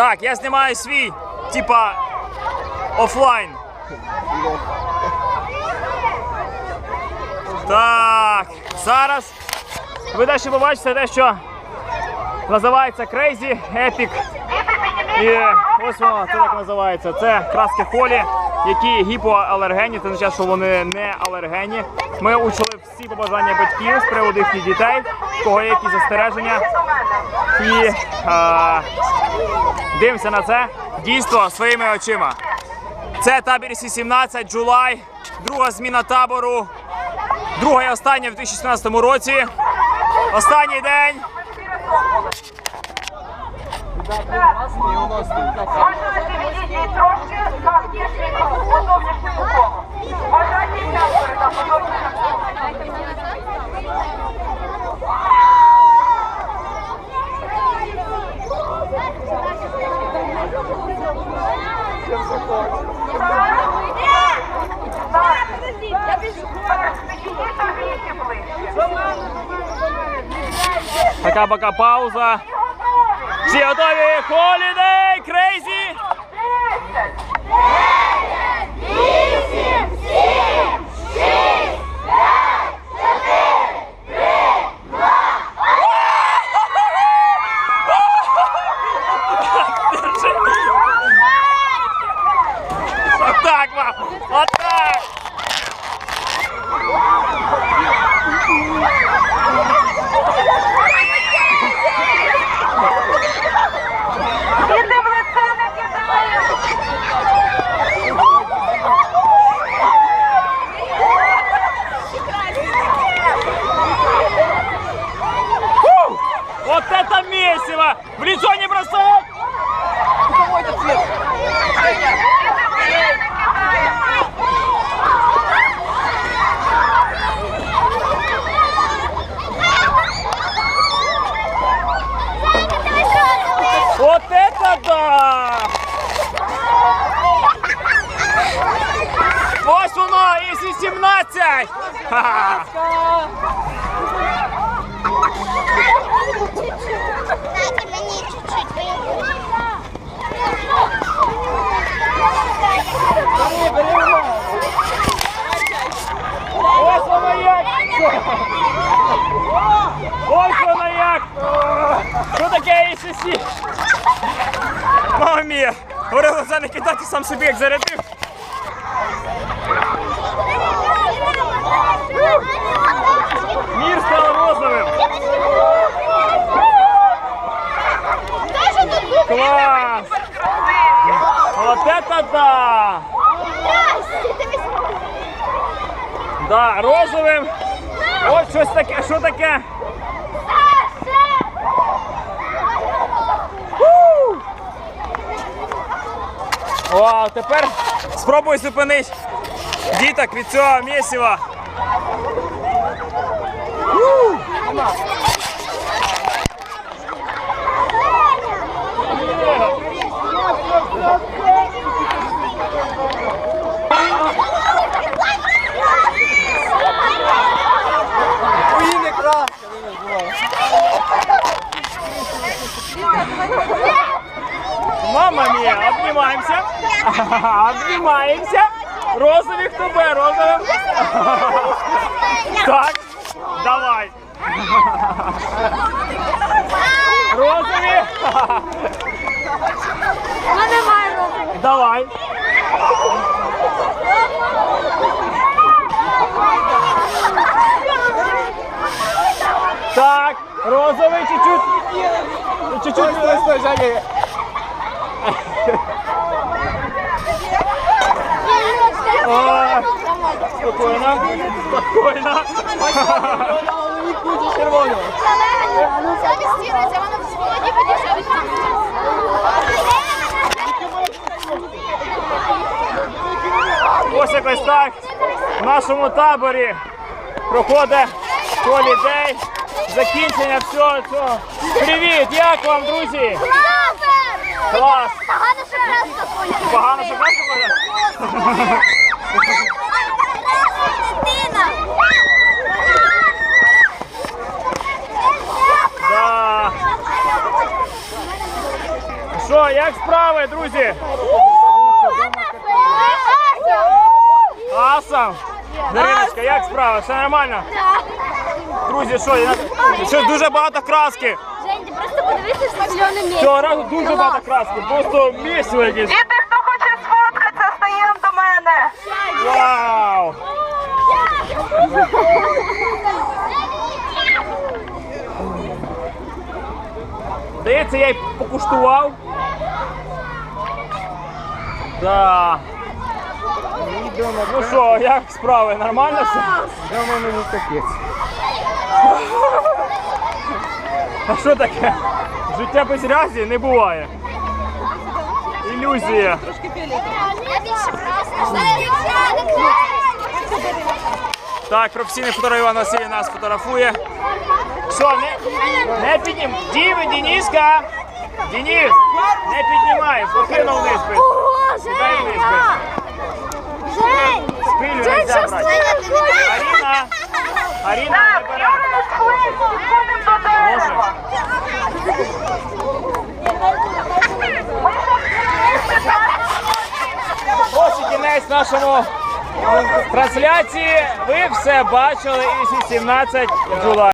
Так, я знімаю свій, типа, офлайн. Так, зараз ви дещо побачите те, що називається Crazy Epic. І ось воно, це так називається. Це краски холі, які гіпоалергенні, це означає, що вони не алергенні. Ми учили всі побажання батьків з приводу їхніх дітей, в кого є якісь застереження. І е, дивимося на це дійство своїми очима. Це табір Сі-17, Джулай, друга зміна табору, друга і остання в 2017 році. Останній день. Можна відійти трошки, Така пока пауза. Всі готові? Holiday Crazy! Отак вам! Отак! Іди в лице не кидай! Фу! Вот это месиво! В лицо не бросать! Вот это да! Ось воно, і 17! Ха-ха! Дайте мені чуть-чуть, я Ось воно як! Що таке ІССі? Мама мія! Це не кидати сам собі, як зарядив. Мір став розовим. Клас! Вот это да! Да, розовим. Ось щось таке, що таке? Вау, тепер спробуй зупинити діток від цього місива. Фу! Мама мія, обнімаємося. Розові хто бе, розовим. Так, давай. Розові. Давай. Так, розовий чуть-чуть. Чуть-чуть. Стой, стой, Женя. О, Спокійно, спокійно. Замістірується, вона в сьогодні підійшов. Ось якось так в нашому таборі проходить холідей, закінчення всього цього. Привіт, як вам, друзі? Клас! Погано, що просто поїхали. Погано, що краще буде? Що, як справи, друзі? Аса! Дариночка, як справи? Все нормально? Друзі, що, я... щось дуже багато краски. Жень, ти просто подивися, що зелене місце. Цього разу дуже багато краски. Просто місце якесь. Здається, я й покуштував. Да. Ну що, як справи? Нормально все? Да, в мене не капець. А що таке? Життя без грязі не буває. Ілюзія. Я більше просто. Так, професійний фотограф Іван Василь нас фотографує. Що, не, не піднім. Діви, Дениска! Денис, не піднімай, покинув вниз. Ого. Жень! Спилю нельзя брати. Аріна, Аріна, не бере. Ось і кінець нашому трансляції. Ви все бачили із 18 July.